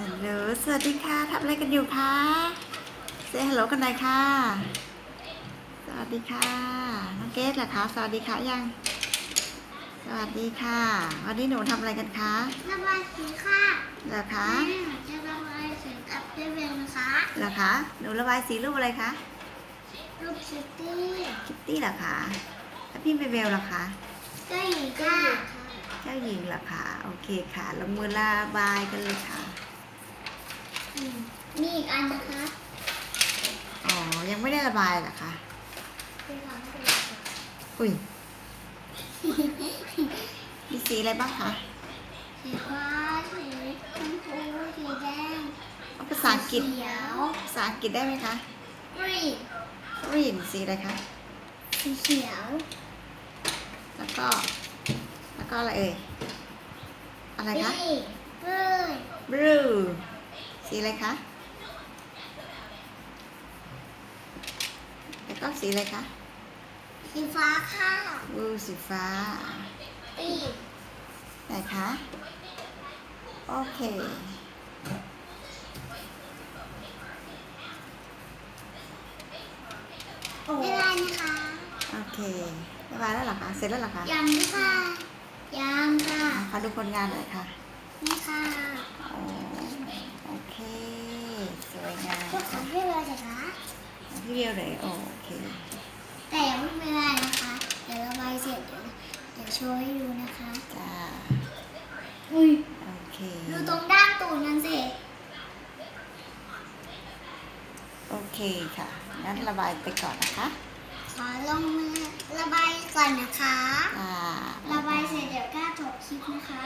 ฮัลโหลสวัสดีค่ะทำอะไรกันอยู่คะเซฮัลโหลกันหน่อยค่ะ สวัสดีค่ะ น้องเกดเหรอคะ สวัสดีค่ะยัง สวัสดีค่ะ วันนี้หนูทำอะไรกันคะระบายสีค่ะเหรอคะแม่จะระบายสีกับเพื่อนนะคะเหรอคะ หนูระบายสีรูปอะไรคะรูปคิตตี้คิตตี้เหรอคะแล้วพี่เบเบลเหรอคะเจ้าหญิงค่ะ เจ้าหญิงเหรอคะ โอเคค่ะ ลงมือระบายกันเลยค่ะอื มมีอีกอันนะคะอ๋อ ยังไม่ได้ระบายเหรอคะไปวางไปอุ้ย มีสีอะไรบ้างคะสีฟ้าสีชมพูสีแดงเอาภาษาอังกฤษสีเขียวภาษาอังกฤษได้ไหมคะ กรีน green สีอะไรคะ สีเขียว แล้วก็ แล้วก็อะไรเอ่ย อะไรคะ บีเบิร์ด blue สีอะไรคะ แล้วก็สีอะไรคะ สีฟ้าค่ะ blue สีฟ้าปีกไหนคะ โอเค ไม่ได้นะคะ โอเคระบายแล้วเหรอคะ เสร็จแล้วเหรอคะยังค่ะยังค่ะขอดูผลงานหน่อยค่ะ นี่ค่ะ โอ้โอเค สวยงาม พวกของพี่ เลยสิคะพี่เดียวเลยโอเค แต่ยังไม่ได้นะคะ เดี๋ยวระบายเสร็จเดี๋ยวเดี๋ยวโชว์ให้ดูนะคะ จ้า อุ้ย โอเค ดูตรงด้านตูดนั่นสิ โอเคค่ะ งั้นระบายไปก่อนนะคะ ขอลงมือระบายก่อนนะคะ อ่า ระบายเสร็จเดี๋ยวกล้าจบคลิปนะคะค